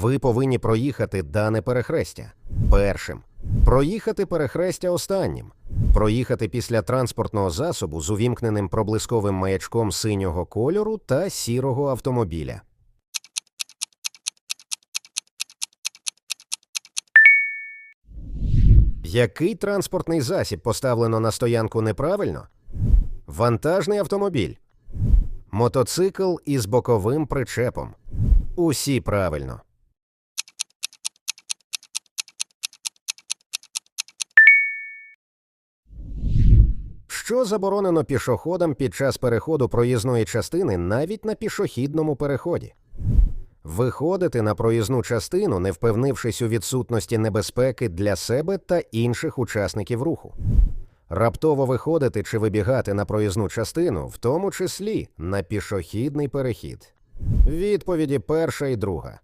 Ви повинні проїхати дане перехрестя першим, проїхати перехрестя останнім, проїхати після транспортного засобу з увімкненим проблисковим маячком синього кольору та сірого автомобіля. Який транспортний засіб поставлено на стоянку неправильно? Вантажний автомобіль. Мотоцикл із боковим причепом. Усі правильно. Що заборонено пішоходам під час переходу проїзної частини навіть на пішохідному переході? Виходити на проїзну частину, не впевнившись у відсутності небезпеки для себе та інших учасників руху. Раптово виходити чи вибігати на проїзну частину, в тому числі на пішохідний перехід. Відповіді перша і друга.